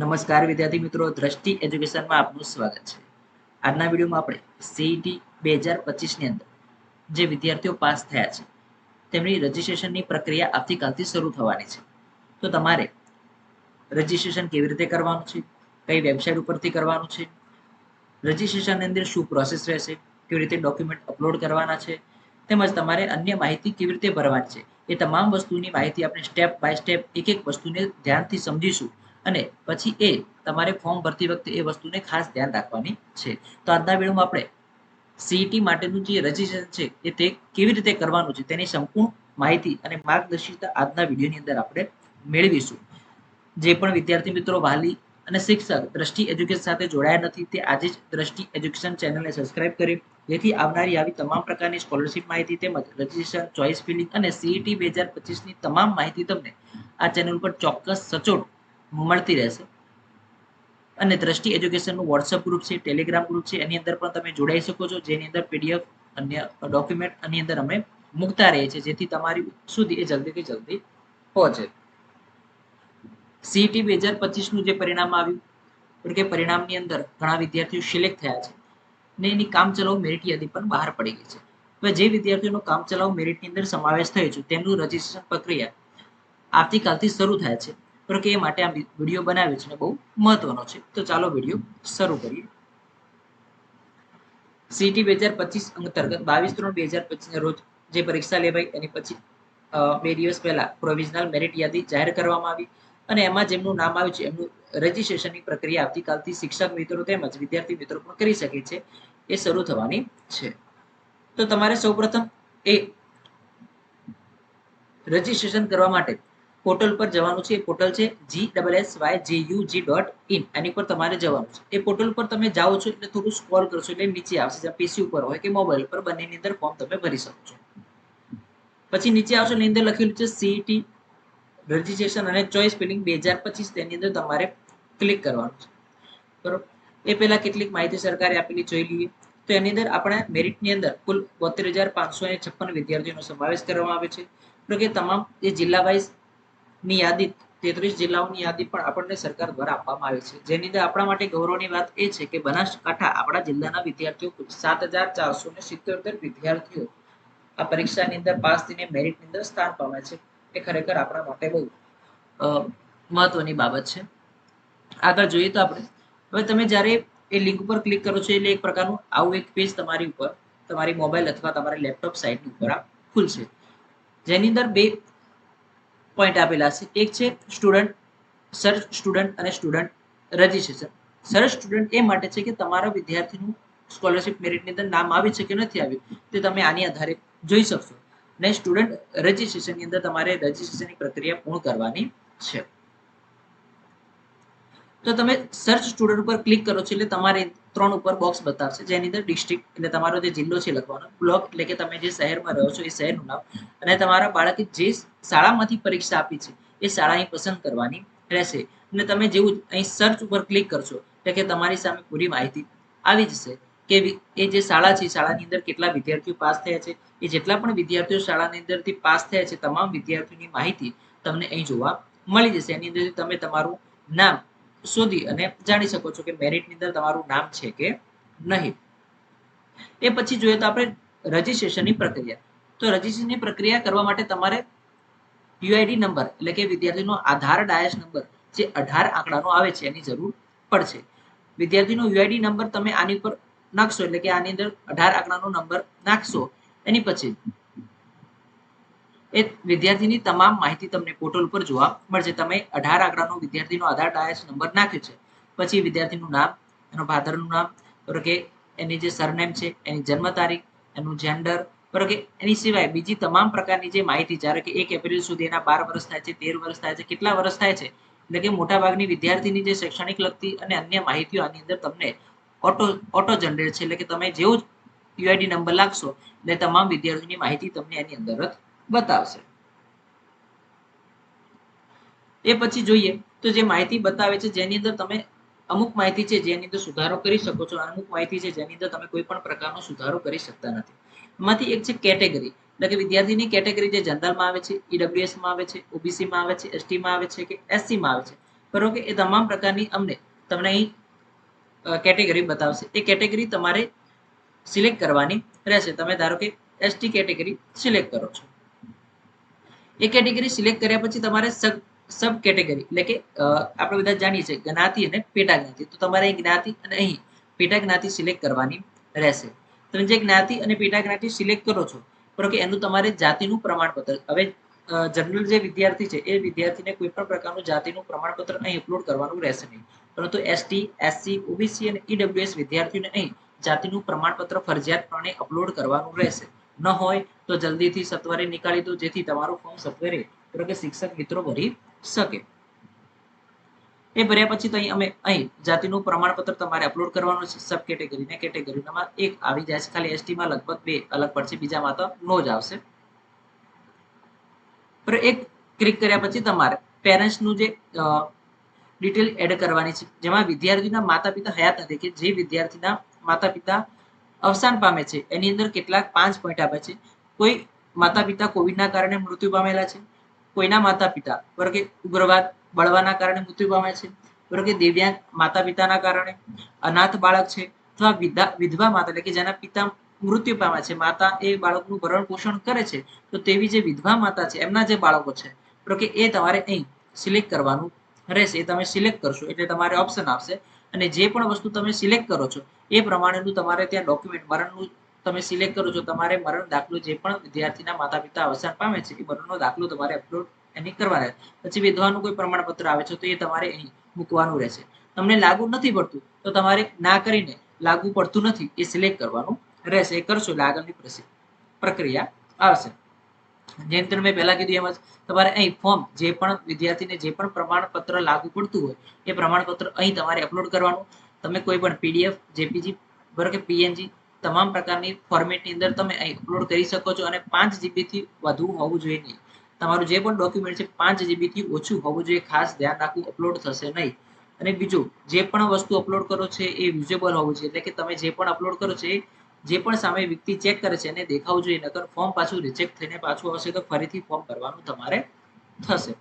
નમસ્કાર વિદ્યાર્થી મિત્રો, દ્રષ્ટિ એજ્યુકેશનમાં આપનું સ્વાગત છે. આજના વિડીયોમાં આપણે સીઈટી બે હજાર પચીસની અંદર જે વિદ્યાર્થીઓ પાસ થયા છે, તેમની રજિસ્ટ્રેશનની પ્રક્રિયા આવતીકાલથી શરૂ થવાની છે. તો તમારે રજિસ્ટ્રેશન કેવી રીતે કરવાનું છે, કઈ વેબસાઇટ ઉપરથી કરવાનું છે, રજિસ્ટ્રેશનની અંદર શું પ્રોસેસ રહેશે, કેવી રીતે ડોક્યુમેન્ટ અપલોડ કરવાના છે, તેમજ તમારે અન્ય માહિતી કેવી રીતે ભરવાની છે, એ તમામ વસ્તુની માહિતી આપણે સ્ટેપ બાય સ્ટેપ એક એક વસ્તુને ધ્યાનથી સમજીશું. અને પછી એ તમારે ફોર્મ ભરતી વખતે એ વસ્તુને ખાસ ધ્યાન રાખવાની છે. તો આજના વિડીયોમાં આપણે સીઈટી માટેનું જે રજિસ્ટ્રેશન છે, એ તે કેવી રીતે કરવાનું છે તેની સંપૂર્ણ માહિતી અને માર્ગદર્શિતા આજના વિડીયોની અંદર આપણે મેળવીશું. જે પણ વિદ્યાર્થી મિત્રો, વાલી અને શિક્ષક દ્રષ્ટિ એજ્યુકેશન સાથે જોડાયા નથી, તે આજે જ દ્રષ્ટિ એજ્યુકેશન ચેનલને સબસ્ક્રાઇબ કરી, જેથી આવનારી આવી તમામ પ્રકારની સ્કોલરશિપ માહિતી તેમજ રજીસ્ટ્રેશન ચોઇસ ફિલિંગ અને સીઈટી બે હજાર પચીસની તમામ માહિતી તમને આ ચેનલ પર ચોક્કસ સચોટ મળતી રહેશે. અને દ્રષ્ટિ એજ્યુકેશનનું વોટ્સઅપ ગ્રુપ છે ટેલિગ્રામ ગ્રુપ છે, એની અંદર પણ તમે જોડાઈ શકો છો, જેની અંદર પીડીએફ અન્ય ડોક્યુમેન્ટ આની અંદર અમે મૂકતા રહીએ છીએ, જેથી તમારી સુધી એ જલ્દીથી જલ્દી પહોંચે. સીઈટી બે હજાર પચીસનું જે પરિણામ આવ્યું, એટલે કે પરિણામની અંદર ઘણા વિદ્યાર્થીઓ સિલેક્ટ થયા છે, ને એની કામચલાઉ મેરિટ યાદી પણ બહાર પડી ગઈ છે. હવે જે વિદ્યાર્થીઓનો કામચલાઉ મેરિટની અંદર સમાવેશ થયો છે, તેમનું રજીસ્ટ્રેશન પ્રક્રિયા આવતીકાલથી શરૂ થાય છે. કારણ કે એ માટે આ વીડિયો બનાવ્યો છે બહુ મહત્વનો છે. તો ચાલો વીડિયો શરૂ કરીએ. સીટી બે હજાર પચીસ અંતર્ગત બાવીસ ત્રણ બે હજાર પચીસના રોજ જે પરીક્ષા લેવાઈ, એની પછી બે દિવસ પહેલા પ્રોવિઝનલ મેરિટ યાદી જાહેર કરવામાં આવી અને એમાં જેમનું નામ આવ્યું છે, એમનું રજીસ્ટ્રેશનની પ્રક્રિયા આવતીકાલથી શિક્ષક મિત્રો તેમજ વિદ્યાર્થી મિત્રો પણ કરી શકે છે, એ શરૂ થવાની છે. તો તમારે સૌપ્રથમ એ રજીસ્ટ્રેશન કરવા માટે પોર્ટલ પર જવાનું છે. એ પોર્ટલ છે G double S Y J U G dot in એની પર તમારે જવાનું છે. એ પોર્ટલ પર તમે જાઓ છો એટલે થોડું સ્કોલ કરશો એટલે નીચે આવશે. જ્યાં પીસી ઉપર હોય કે મોબાઈલ પર બંનેની અંદર ફોર્મ તમે ભરી શકો છો. પછી નીચે આવશો એની અંદર લખેલું છે સીઈટી રજીસ્ટ્રેશન અને ચોઇસ ફિલિંગ બે હજાર પચીસ. તેની અંદર તમારે ક્લિક કરવાનું છે. બરોબર? એ પહેલાં કેટલીક માહિતી સરકારે આપેલી જોઈ લઈએ. તો એની અંદર આપણા મેરિટની અંદર કુલ બોતેર હજાર પાંચસો છપ્પન વિદ્યાર્થીઓનો સમાવેશ કરવામાં આવે છે. તો કે તમામ જે જિલ્લા વાઇઝ ની યાદી, તેત્રીસ જિલ્લાઓની યાદી પણ આપણને સરકાર દ્વારા આપવામાં આવે છે. જેની અંદર આપણા માટે ગૌરવની વાત એ છે કે બનાસકાંઠા આપણા જિલ્લાના વિદ્યાર્થીઓ સાત હજાર ચારસો ને સિત્યોતેર વિદ્યાર્થીઓ આ પરીક્ષાની અંદર પાસ થઈને મેરિટની અંદર સ્થાન પામે છે. એ ખરેખર આપણા માટે બહુ મહત્વની બાબત છે. આગળ જોઈએ તો આપણે, હવે તમે જ્યારે એ લિંક ઉપર ક્લિક કરો છો એટલે એક પ્રકારનું આવું એક પેજ તમારી ઉપર, તમારી મોબાઈલ અથવા તમારી લેપટોપ સાઇટ ઉપર ખુલશે. જેની અંદર બે પોઈન્ટ આપેલા છે. એક છે સ્ટુડન્ટ સર સ્ટુડન્ટ અને સ્ટુડન્ટ રજિસ્ટ્રેશન સર સ્ટુડન્ટ એ માટે છે કે તમારા વિદ્યાર્થીનું સ્કોલરશિપ મેરિટની અંદર નામ આવી છે કે નથી આવ્યું, તે તમે આની આધારે જોઈ શકશો. ને સ્ટુડન્ટ રજિસ્ટ્રેશનની અંદર તમારે રજિસ્ટ્રેશનની પ્રક્રિયા પૂર્ણ કરવાની છે. તો તમે સર્ચ સ્ટુડન્ટ ઉપર ક્લિક કરો છો એટલે તમારે ત્રણ ઉપર બોક્સ બતાવશે. જેની અંદર ડિસ્ટ્રિક્ટ એટલે તમારો જે જિલ્લો છે લખવાનો બ્લોક એટલે કે તમે જે શહેરમાં રહો છો એ શહેરનું નામ અને તમારા બાળકે જે શાળામાંથી પરીક્ષા આપી છે એ શાળાની પસંદ કરવાની રહેશે. અને તમે જેવું અહીં સર્ચ ઉપર ક્લિક કરશો એટલે કે તમારી સામે પૂરી માહિતી આવી જશે કે એ જે શાળા છે શાળાની અંદર કેટલા વિદ્યાર્થીઓ પાસ થયા છે. એ જેટલા પણ વિદ્યાર્થીઓ શાળાની અંદરથી પાસ થયા છે, તમામ વિદ્યાર્થીઓની માહિતી તમને અહીં જોવા મળી જશે. એની અંદર તમે તમારું નામ શોધી અને જાણી શકો છો કે મેરિટની અંદર તમારું નામ છે કે નહીં. એ પછી જોઈએ તો આપણે રજીસ્ટ્રેશનની પ્રક્રિયા. તો રજીસ્ટ્રેશનની પ્રક્રિયા કરવા માટે તમારે યુઆઈડી નંબર એટલે કે વિદ્યાર્થીનો આધાર ડાયસ નંબર જે અઢાર આંકડાનો આવે છે એની જરૂર પડશે. વિદ્યાર્થીનો યુઆઈડી નંબર તમે આની ઉપર નાખશો એટલે કે આની અંદર અઢાર આંકડાનો નંબર નાખશો. એની પછી એ વિદ્યાર્થીની તમામ માહિતી તમને પોર્ટલ ઉપર જોવા મળશે. તમે અઢાર આંકડાનો વિદ્યાર્થીનો આધાર, ડાયસ નંબર નાખ્યો છે. પછી વિદ્યાર્થીનું નામ, એનો ફાધરનું નામ બરોબર કે એની જે સરનેમ છે, એની જન્મ તારીખ, એનું જેન્ડર બરોબર કે એની સિવાય બીજી તમામ પ્રકારની જે માહિતી જ્યારે કે એક એપ્રિલ સુધી એના બાર વર્ષ થાય છે, તેર વર્ષ થાય છે, કેટલા વર્ષ થાય છે, એટલે કે મોટાભાગની વિદ્યાર્થીની જે શૈક્ષણિક લગતી અને અન્ય માહિતીઓ આની અંદર તમને ઓટો ઓટો જનરેટ છે. એટલે કે તમે જેવું જ યુઆઈડી નંબર લાગશો, એટલે તમામ વિદ્યાર્થીની માહિતી તમને એની અંદર જ બતાવશે. એ પછી જોઈએ. તો જે માહિતી બતાવે છે, જેની અંદર તમે અમુક માહિતી છે, જેની અંદર સુધારો કરી શકો છો, અમુક માહિતી છે, જેની અંદર તમે કોઈ પણ પ્રકારનો સુધારો કરી શકતા નથી. એમાંથી એક છે કેટેગરી. એટલે કે વિદ્યાર્થીની કેટેગરી જે જનરલમાં આવે છે ઈડબ્લ્યુએસમાં આવે છે ઓબીસીમાં આવે છે એસટીમાં આવે છે કે એસસીમાં આવે છે. બરોબર એ તમામ પ્રકારની અમને તમને અહીં કેટેગરી બતાવશે. એ કેટેગરી તમારે સિલેક્ટ કરવાની રહેશે. તમે ધારો કે એસટી કેટેગરી સિલેક્ટ કરો છો. એ કેટેગરી સિલેક્ટ કર્યા પછી તમારે સબ કેટેગરી એટલે કે આપણે બધા જાણીએ છીએ જ્ઞાતિ અને પેટા જ્ઞાતિ તો તમારે અહીં જ્ઞાતિ અને અહીં પેટા જ્ઞાતિ સિલેક્ટ કરવાની રહેશે. તમે જે જ્ઞાતિ અને પેટા જ્ઞાતિ સિલેક્ટ કરો છો બરોબર કે એનું તમારે જાતિનું પ્રમાણપત્ર, હવે જનરલ જે વિદ્યાર્થી છે, એ વિદ્યાર્થીને કોઈ પણ પ્રકારનું જાતિનું પ્રમાણપત્ર અહીં અપલોડ કરવાનું રહેશે નહીં. પરંતુ એસટી એસસી ઓબીસી અને ઈડબ્લ્યુએસ વિદ્યાર્થીઓને અહીં જાતિનું પ્રમાણપત્ર ફરજિયાતપણે અપલોડ કરવાનું રહેશે. ન હોય તો જલ્દીથી સત્વરે નીકાળી દો, જેથી તમારું ફોર્મ સત્વરે એટલે કે શિક્ષક મિત્રો ભરી શકે. એ ભર્યા પછી તો અહીં અમે, અહીં જાતિનું પ્રમાણપત્ર તમારે અપલોડ કરવાનું છે સબ કેટેગરીને કેટેગરીમાં એક આવી જાય છે. ખાલી એસટીમાં લગભગ બે અલગ પડશે બીજામાં તો નો જ આવશે. પર એક ક્લિક કર્યા પછી તમારે પેરેન્ટ્સનું જે ડિટેલ એડ કરવાની છે. જેમાં વિદ્યાર્થીના માતા પિતા હયાત નથી કે જે વિદ્યાર્થીના માતા પિતા અવસાન પામે છે, એની અંદર કેટલાક પાંચ પોઈન્ટ આપે છે. કોઈ માતા પિતા કોવિડના કારણે મૃત્યુ પામેલા છે? કોઈના માતા પિતા બરોબર કે ઉગ્રવાદ બળવાના કારણે મૃત્યુ પામે છે. બરોબર કે દિવ્યાંગ માતા પિતાના કારણે અનાથ બાળક છે અથવા વિધા, વિધવા માતા એટલે કે જેના પિતા મૃત્યુ પામ્યા છે. માતા એ બાળકનું ભરણ પોષણ કરે છે તો તેવી જે વિધવા માતા છે એમના જે બાળકો છે બરોબર કે એ તમારે અહીં સિલેક્ટ કરવાનું રહેશે. એ તમે સિલેક્ટ કરશો એટલે તમારે ઓપ્શન આવશે અને જે પણ વસ્તુ તમે સિલેક્ટ કરો છો એ પ્રમાણેનું તમારે ત્યાં ડોક્યુમેન્ટ મરણનું તમે સિલેક્ટ કરો છો, તમારે મરણ દાખલો જે પણ વિદ્યાર્થીના માતા પિતા અવસાન પામે છે, એ મરણનો દાખલો તમારે અપલોડ એની કરવાના પછી વિધવાનું કોઈ પ્રમાણપત્ર આવે છે, તો એ તમારે અહીં મૂકવાનું રહેશે. તમને લાગુ નથી પડતું, તો તમારે ના કરીને લાગુ પડતું નથી, એ સિલેક્ટ કરવાનું રહેશે. એ કરશો, એટલે આગળની પ્રક્રિયા આવશે. જેમ તમે મેં પહેલા કીધું એમ જ, તમારે અહીં ફોર્મ જે પણ વિદ્યાર્થીને જે પણ પ્રમાણપત્ર લાગુ પડતું હોય, એ પ્રમાણપત્ર અહીં તમારે અપલોડ કરવાનું. તમે કોઈ પણ પીડીએફ જેપીજી બરાબર કે પીએનજી તમામ પ્રકારની ફોર્મેટની અંદર તમે અહીં અપલોડ કરી શકો છો અને પાંચ જીબીથી વધુ હોવું જોઈએ નહીં. તમારું જે પણ ડોક્યુમેન્ટ છે પાંચ જીબીથી ઓછું હોવું જોઈએ, ખાસ ધ્યાન રાખવું અપલોડ થશે નહીં. અને બીજું, જે પણ વસ્તુ અપલોડ કરો છે એ વિઝેબલ હોવું જોઈએ. એટલે કે તમે જે પણ અપલોડ કરો છો જે પણ સામે વ્યક્તિ ચેક કરે છે એને દેખાવું જોઈએ, નકર ફોર્મ પાછું રિજેક્ટ થઈને પાછું આવશે તો ફરીથી ફોર્મ ભરવાનું તમારે થશે.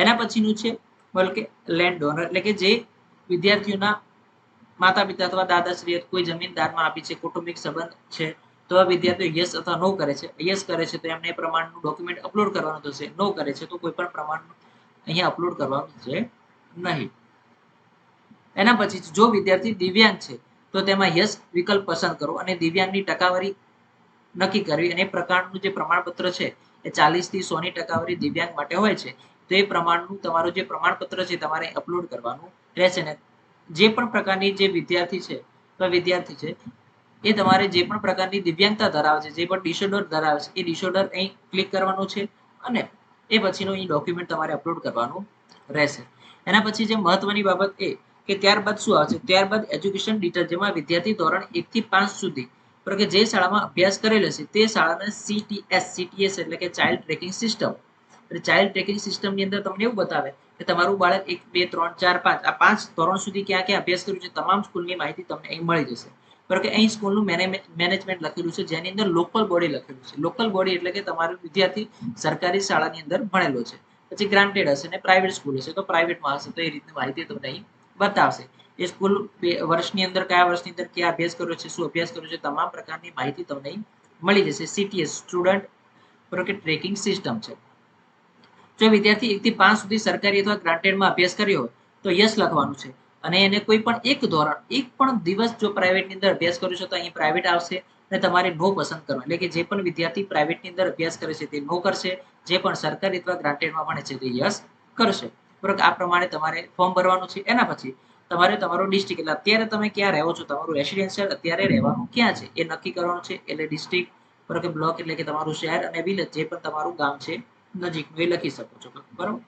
એના પછીનું છે, બોલ કે લેન્ડ ડોનર એટલે કે જે વિદ્યાર્થીઓના માતા પિતા અથવા દાદાશ્રી કોઈ જમીનદારમાં આપી છે, કૌટુંબિક સંબંધ છે, તો વિદ્યાર્થીઓ યસ અથવા નો કરે છે. યસ કરે છે તો એમને પ્રમાણનું ડોક્યુમેન્ટ અપલોડ કરવાનું થશે. નો કરે છે તો કોઈ પણ પ્રમાણનું અહીંયા અપલોડ કરવાનું છે નહીં. એના પછી જો વિદ્યાર્થી દિવ્યાંગ છે, તો તેમાં યસ વિકલ્પ પસંદ કરો અને દિવ્યાંગની ટકાવારી નક્કી કરવી અને પ્રકારનું જે પ્રમાણપત્ર છે, એ ચાલીસથી સો ની ટકાવારી દિવ્યાંગ માટે હોય છે, તો એ પ્રમાણનું તમારું જે પ્રમાણપત્ર છે તમારે અપલોડ કરવાનું રહેશે ને જે પણ પ્રકારની જે વિદ્યાર્થી છે વિદ્યાર્થી છે, એ તમારે જે પણ પ્રકારની દિવ્યાંગતા ધરાવે છે, જે પણ ડિસઓર્ડર ધરાવે છે, એ ડિસઓર્ડર અહીં ક્લિક કરવાનું છે અને એ પછીનું અહીં ડોક્યુમેન્ટ તમારે અપલોડ કરવાનું રહેશે. એના પછી જે મહત્વની બાબત એ કે ત્યારબાદ શું આવશે ત્યારબાદ એજ્યુકેશન ડિટેલ જેમાં વિદ્યાર્થી ધોરણ એક થી પાંચ સુધી કે જે શાળામાં અભ્યાસ કરેલો છે, તે શાળાના સીટીએસ સીટીએસ એટલે કે ચાઇલ્ડ ટ્રેકિંગ સિસ્ટમ એટલે ચાઇલ્ડ ટ્રેકિંગ સિસ્ટમની અંદર તમને એવું બતાવે કે તમારું બાળક એક, બે, ત્રણ, ચાર, પાંચ, આ પાંચ ધોરણ સુધી ક્યાં ક્યાં અભ્યાસ કર્યું છે, તમામ સ્કૂલની માહિતી તમને અહીં મળી જશે. બરાબર કે અહીં સ્કૂલનું મેનેજમેન્ટ લખેલું છે, જેની અંદર લોકલ બોડી લખેલું છે. લોકલ બોડી એટલે કે તમારો વિદ્યાર્થી સરકારી શાળાની અંદર ભણેલો છે. પછી ગ્રાન્ટેડ હશે ને પ્રાઇવેટ સ્કૂલ હશે, તો પ્રાઇવેટમાં હશે, તો એ રીતની માહિતી તમને અહીં બતાવશે. એ સ્કૂલ વર્ષની અંદર, કયા વર્ષની અંદર ક્યાં અભ્યાસ કર્યો છે, શું અભ્યાસ કર્યો છે, તમામ પ્રકારની માહિતી તમને મળી જશે. સીટીએસ સ્ટુડન્ટ, બરોબર ટ્રેકિંગ સિસ્ટમ છે. જો વિદ્યાર્થી એક થી પાંચ સુધી સરકારી અથવા ગ્રાન્ટેડમાં અભ્યાસ કર્યો તો યસ લખવાનું છે. અને એને કોઈ પણ એક ધોરણ, એક પણ દિવસ જો પ્રાઇવેટની અંદર અભ્યાસ કર્યો છે, તો અહીં પ્રાઇવેટ આવશે અને તમારે નો પસંદ કરવા એટલે કે જે પણ વિદ્યાર્થી પ્રાઇવેટની અંદર અભ્યાસ કરે છે, તે નો કરશે. જે પણ સરકારી અથવા ગ્રાન્ટેડમાં ભણે છે, તે યસ કરશે. બરોબર, આ પ્રમાણે તમારે ફોર્મ ભરવાનું છે. એના પછી તમારે તમારો ડિસ્ટ્રિક્ટ એટલે અત્યારે તમે ક્યાં રહો છો? તમારું રેસિડેન્શિયલ અત્યારે રહેવાનું ક્યાં છે? એ નક્કી કરવાનું છે. એટલે ડિસ્ટ્રિક્ટ બરોબર કે બ્લોક એટલે કે તમારું શહેર અને વિલેજ જે પણ તમારું ગામ છે નજીકનું એ લખી શકો છો. બરોબર?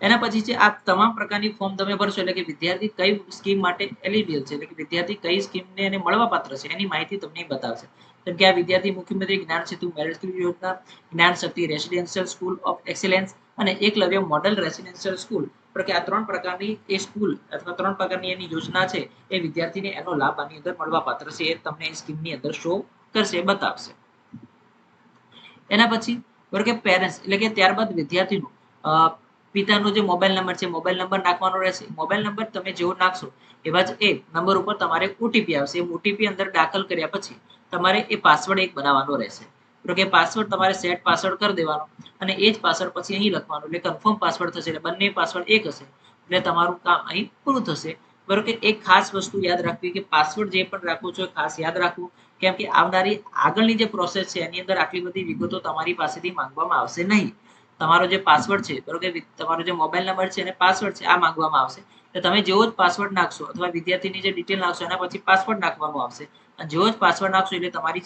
એના પછી છે, આ તમામ પ્રકારની ફોર્મ તમે ભરશો એટલે કે વિદ્યાર્થી કઈ સ્કીમ માટે એલિજિબલ છે? એટલે કે વિદ્યાર્થી કઈ સ્કીમને એને મળવા છે? એની માહિતી તમને બતાવશે. જેમ કે આ વિદ્યાર્થી મુખ્યમંત્રી જ્ઞાન સેતુ મેરિટ યોજના, Gyan Shakti residential school of excellence અને એકલવ્ય મોડલ રેસિડેન્શિયલ સ્કૂલ કે આ ત્રણ પ્રકારની એ સ્કૂલ અથવા ત્રણ પ્રકારની એની યોજના છે, એ વિદ્યાર્થીને એનો લાભ આની અંદર મળવા પાત્ર છે, એ તમને એ સ્કીમની અંદર શો કરશે, બતાવશે. એના પછી બરોબર કે પેરેન્ટ્સ એટલે કે ત્યારબાદ વિદ્યાર્થીનું પિતાનો જે મોબાઈલ નંબર છે મોબાઈલ નંબર નાખવાનો રહેશે. મોબાઈલ નંબર તમે જેવો નાખશો, એવા જ એ નંબર ઉપર તમારે ઓટીપી આવશે. ઓટીપી અંદર દાખલ કર્યા પછી તમારે એ પાસવર્ડ એક બનાવવાનો રહેશે. તો કે પાસવર્ડ તમારે સેટ પાસવર્ડ કરી દેવાનો અને એ જ પાસવર્ડ પછી અહીં લખવાનો. એટલે કન્ફર્મ પાસવર્ડ થશે, એટલે બંને પાસવર્ડ એક હશે. એટલે તમારું કામ અહીં પૂરું થશે. બરોબર કે એક ખાસ વસ્તુ યાદ રાખવી કે પાસવર્ડ જે પણ રાખો છો ખાસ યાદ રાખવું. કેમ કે આવનારી આગળની જે પ્રોસેસ છે, એની અંદર આટલી બધી વિગતો તમારી પાસેથી માંગવામાં આવશે નહીં. તમારો જે પાસવર્ડ છે કે તમારો જે મોબાઈલ નંબર છે અને પાસવર્ડ છે, આ માંગવામાં આવશે. એટલે તમે જેવો જ પાસવર્ડ નાખશો અથવા વિદ્યાર્થીની જે ડિટેલ નાખશો, એના પછી પાસવર્ડ નાખવાનો આવશે. અને જેવો જ પાસવર્ડ નાખશો એટલે તમારી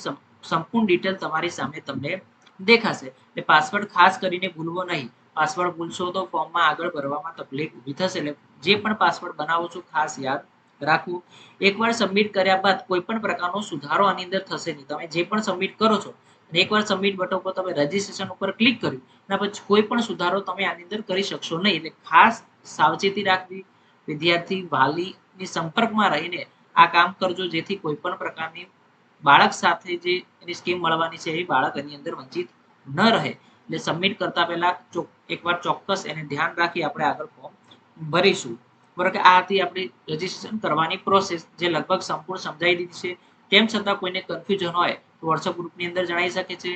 સંપૂર્ણ ડિટેલ તમારી સામે તમને દેખાશે. એટલે પાસવર્ડ ખાસ કરીને ભૂલવો નહીં. પાસવર્ડ ભૂલશો તો ફોર્મમાં આગળ ભરવામાં તકલીફ ઊભી થશે. એટલે જે પણ પાસવર્ડ બનાવો છો, ખાસ યાદ રાખવું. એકવાર સબમિટ કર્યા બાદ કોઈ પણ પ્રકારનો સુધારો આની અંદર થશે નહીં. તમે જે પણ સબમિટ કરો છો અને એકવાર સબમિટ બટન ઉપર તમે રજીસ્ટ્રેશન ઉપર ક્લિક કર્યું, એના પછી કોઈ પણ સુધારો તમે આની અંદર કરી શકશો નહીં. એટલે ખાસ સાવચેતી રાખવી, વિદ્યાર્થી વાલીની સંપર્કમાં રહીને આ કામ કરજો, જેથી કોઈ પણ પ્રકારની બાળક સાથે જે એની સ્કીમ મળવાની છે, એ બાળક એની અંદર વંચિત ન રહે. એટલે સબમિટ કરતા પહેલા એકવાર ચોક્કસ એને ધ્યાન રાખી આપણે આગળ ફોર્મ ભરીશું. બરાબર કે આ આપણી રજીસ્ટ્રેશન કરવાની પ્રોસેસ જે લગભગ સંપૂર્ણ સમજાવી દીધી છે. તેમ છતાં કોઈને કન્ફ્યુઝન હોય તો વોટ્સઅપ ગ્રુપની અંદર જણાવી શકે છે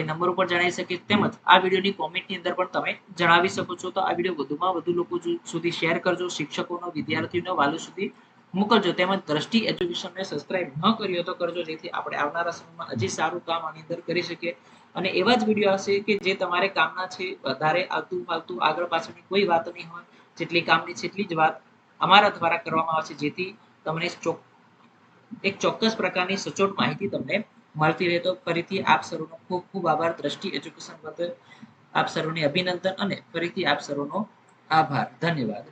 એ નંબર ઉપર જણાવી શકે. તેમજ આ વિડીયોની કોમેન્ટની અંદર પણ તમે જણાવી શકો છો. તો આ વીડિયો વધુમાં વધુ લોકો સુધી શેર કરજો, શિક્ષકોનો, વિદ્યાર્થીઓનો વાલો સુધી મોકલજો. તેમજ દ્રષ્ટિ એજ્યુકેશનને સબસ્ક્રાઇબ ન કર્યો તો કરજો, જેથી આપણે આવનારા સમયમાં હજી સારું કામ આની અંદર કરી શકીએ. અને એવા જ વીડિયો હશે કે જે તમારે કામના છે, વધારે આવતું ફાલતું આગળ પાછળની કોઈ વાત નહીં હોય જેટલી કામની છે જ વાત અમારા દ્વારા કરવામાં આવશે જેથી તમને એક ચોક્કસ પ્રકારની સચોટ માહિતી તમને મળતી રહે. તો ફરીથી આપ સર્વનો ખૂબ ખૂબ આભાર. દ્રષ્ટિ એજ્યુકેશન બદલ આપ સર્વને અભિનંદન અને ફરીથી આપ સર્વનો આભાર. ધન્યવાદ.